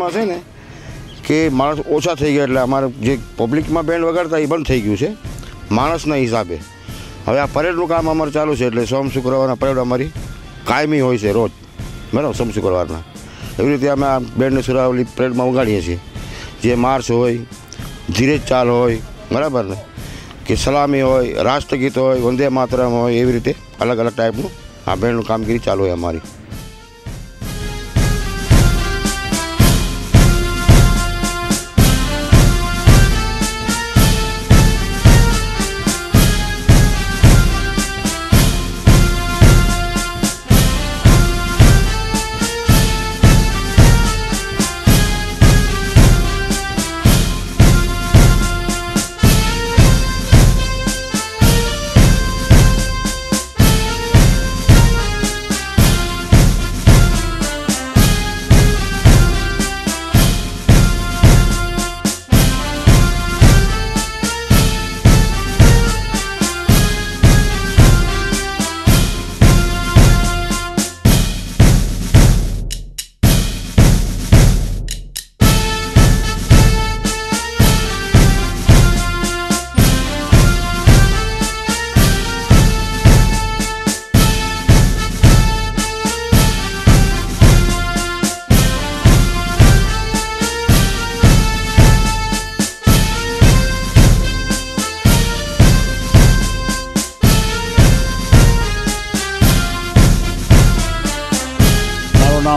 હાલતમાં છે ને, કે માણસ ઓછા થઈ ગયા એટલે અમારે જે પબ્લિકમાં બેન્ડ વગાડતા એ બંધ થઈ ગયું છે, માણસના હિસાબે. હવે આ પરેડનું કામ અમારે ચાલુ છે એટલે સોમ શુક્રવારના પરેડ અમારી કાયમી હોય છે રોજ. બરાબર, સોમ શુક્રવારના. એવી રીતે અમે આ બેન્ડની સુરાવલી પરેડમાં વગાડીએ છીએ. જે માર્ચ હોય, ધીરેજ ચાલ હોય, બરાબર ને? કે સલામી હોય, રાષ્ટ્રગીત હોય, વંદે માતરમ હોય, એવી રીતે અલગ અલગ ટાઈપનું આ બેન્ડનું કામગીરી ચાલુ હોય અમારી.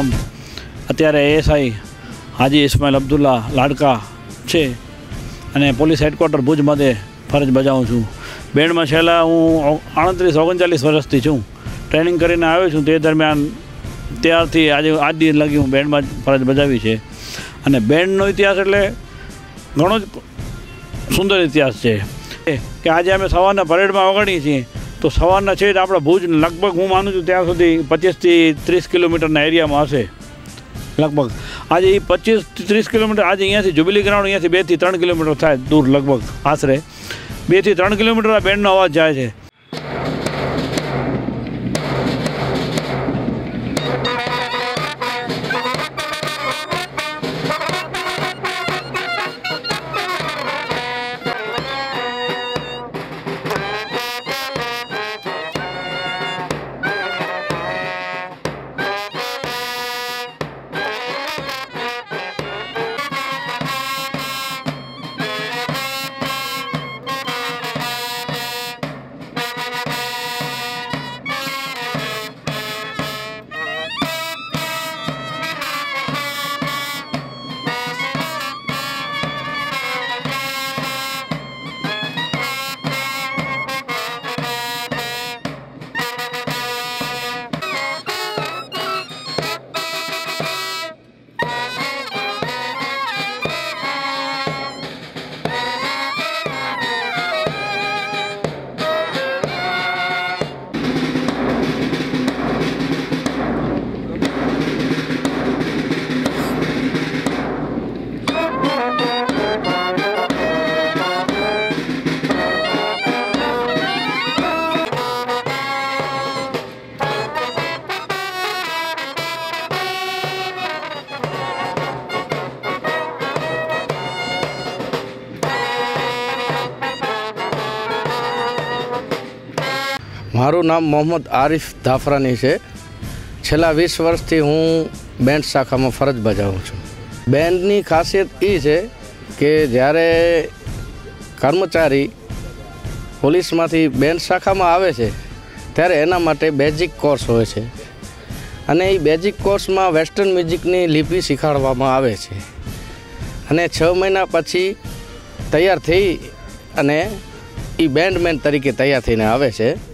નામ અત્યારે એએસઆઈ હાજી ઇસ્માઇલ અબ્દુલ્લા લાડકા છે અને પોલીસ હેડક્વાર્ટર ભુજ મધ્યે ફરજ બજાવું છું. બેન્ડમાં છેલ્લા હું આડત્રીસ ઓગણચાલીસ વર્ષથી છું. ટ્રેનિંગ કરીને આવ્યો છું તે દરમિયાન ત્યારથી આજે આજ દિન લગી હું બેન્ડમાં ફરજ બજાવી છે. અને બેન્ડનો ઇતિહાસ એટલે ઘણો જ સુંદર ઇતિહાસ છે. કે આજે અમે સવારના પરેડમાં વગાડીએ છીએ. તો સવારના છે આપણા ભુજ લગભગ હું માનું છું ત્યાં સુધી પચીસથી ત્રીસ કિલોમીટરના એરિયામાં હશે. લગભગ. આજે એ પચીસ ત્રીસ કિલોમીટર, આજે અહીંયાથી જુબિલી ગ્રાઉન્ડ અહીંયાથી બેથી ત્રણ કિલોમીટર થાય દૂર લગભગ આશરે. બેથી ત્રણ કિલોમીટર આ બેન્ડનો અવાજ જાય છે. મારું નામ મોહમ્મદ આરિફ ધાફરાની છે. છેલ્લા વીસ વર્ષથી હું બેન્ડ શાખામાં ફરજ બજાવું છું. બેન્ડની ખાસિયત એ છે કે જ્યારે કર્મચારી પોલીસમાંથી બેન્ડ શાખામાં આવે છે, ત્યારે એના માટે બેઝિક કોર્સ હોય છે. અને એ બેઝિક કોર્સમાં વેસ્ટર્ન મ્યુઝિકની લિપિ શીખવાડવામાં આવે છે. અને છ મહિના પછી તૈયાર થઈ અને એ બેન્ડમેન તરીકે તૈયાર થઈને આવે છે.